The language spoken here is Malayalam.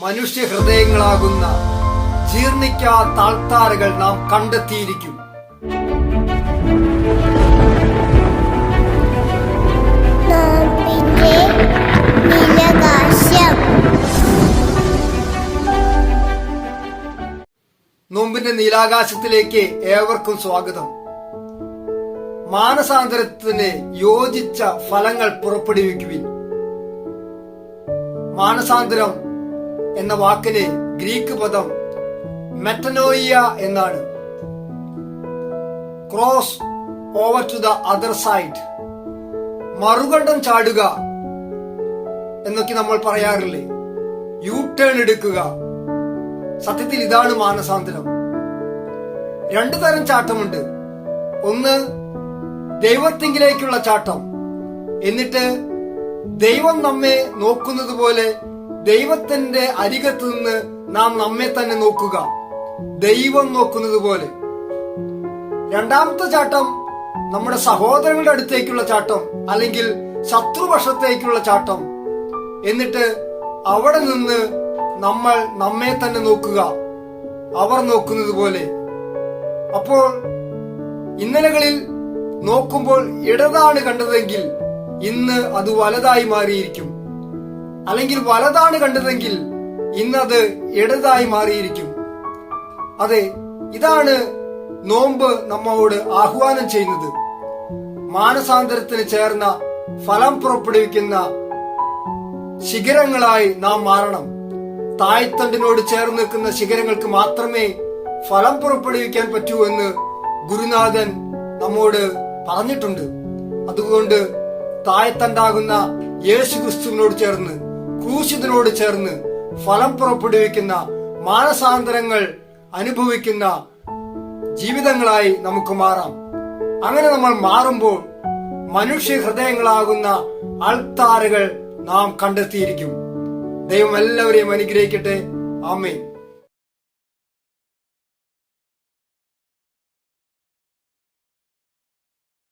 മനുഷ്യ ഹൃദയങ്ങളാകുന്ന ജീർണിക്കാത്ത ആൾത്താരകൾ നാം കണ്ടെത്തിയിരിക്കും. നോമ്പിന്റെ നീലകാശം. നോമ്പിന്റെ നീലാകാശത്തിലേക്ക് ഏവർക്കും സ്വാഗതം. മാനസാന്തരത്തിന് യോജിച്ച ഫലങ്ങൾ പുറപ്പെടുവിക്കുവിൻ. മാനസാന്തരം എന്ന വാക്കിന് ഗ്രീക്ക് പദം മെറ്റനോയിയ എന്നാണ്. Cross over to the other side. മറുകണ്ഠം ചാടുക എന്നൊക്കെ നമ്മൾ പറയാറില്ലേ? യു ടേൺ എടുക്കുക. സത്യത്തിൽ ഇതാണ് മാനസാന്തരം. രണ്ടു തരം ചാട്ടമുണ്ട്. ഒന്ന് ദൈവത്തിങ്കിലേക്കുള്ള ചാട്ടം. എന്നിട്ട് ദൈവം നമ്മെ നോക്കുന്നത് പോലെ ദൈവത്തിന്റെ അരികത്ത് നിന്ന് നാം നമ്മെ തന്നെ നോക്കുക. ദൈവം നോക്കുന്നത് പോലെ. രണ്ടാമത്തെ ചാട്ടം നമ്മുടെ സഹോദരങ്ങളുടെ അടുത്തേക്കുള്ള ചാട്ടം അല്ലെങ്കിൽ ശത്രുപക്ഷത്തേക്കുള്ള ചാട്ടം. എന്നിട്ട് അവിടെ നിന്ന് നമ്മൾ നമ്മെ തന്നെ നോക്കുക. അവർ നോക്കുന്നത് പോലെ. അപ്പോൾ ഇന്നലകളിൽ നോക്കുമ്പോൾ ഇടതാണ് കണ്ടതെങ്കിൽ ഇന്ന് അത് വലതായി മാറിയിരിക്കും. അല്ലെങ്കിൽ വലതാണ് കണ്ടതെങ്കിൽ ഇന്നത് ഇടതായി മാറിയിരിക്കും. അതെ ഇതാണ് നോമ്പ് നമ്മോട് ആഹ്വാനം ചെയ്യുന്നത്. മാനസാന്തരത്തിന് ചേർന്ന ഫലം പുറപ്പെടുവിക്കുന്ന ശിഖരങ്ങളായി നാം മാറണം. തായ്തണ്ടിനോട് ചേർന്ന് നിൽക്കുന്ന ശിഖരങ്ങൾക്ക് മാത്രമേ ഫലം പുറപ്പെടുവിക്കാൻ പറ്റൂ എന്ന് ഗുരുനാഥൻ നമ്മോട് പറഞ്ഞിട്ടുണ്ട്. അതുകൊണ്ട് തായ്തണ്ടാകുന്ന യേശു ക്രിസ്തുവിനോട് ചേർന്ന് ക്രൂശിതനോട് ചേർന്ന് ഫലം പുറപ്പെടുവിക്കുന്ന മാനസാന്തരങ്ങൾ അനുഭവിക്കുന്ന ജീവിതങ്ങളായി നമുക്ക് മാറാം. അങ്ങനെ നമ്മൾ മാറുമ്പോൾ മനുഷ്യ ഹൃദയങ്ങളാകുന്ന അൾത്താറുകൾ നാം കണ്ടെത്തിയിരിക്കും. ദൈവം എല്ലാവരെയും അനുഗ്രഹിക്കട്ടെ. ആമേൻ.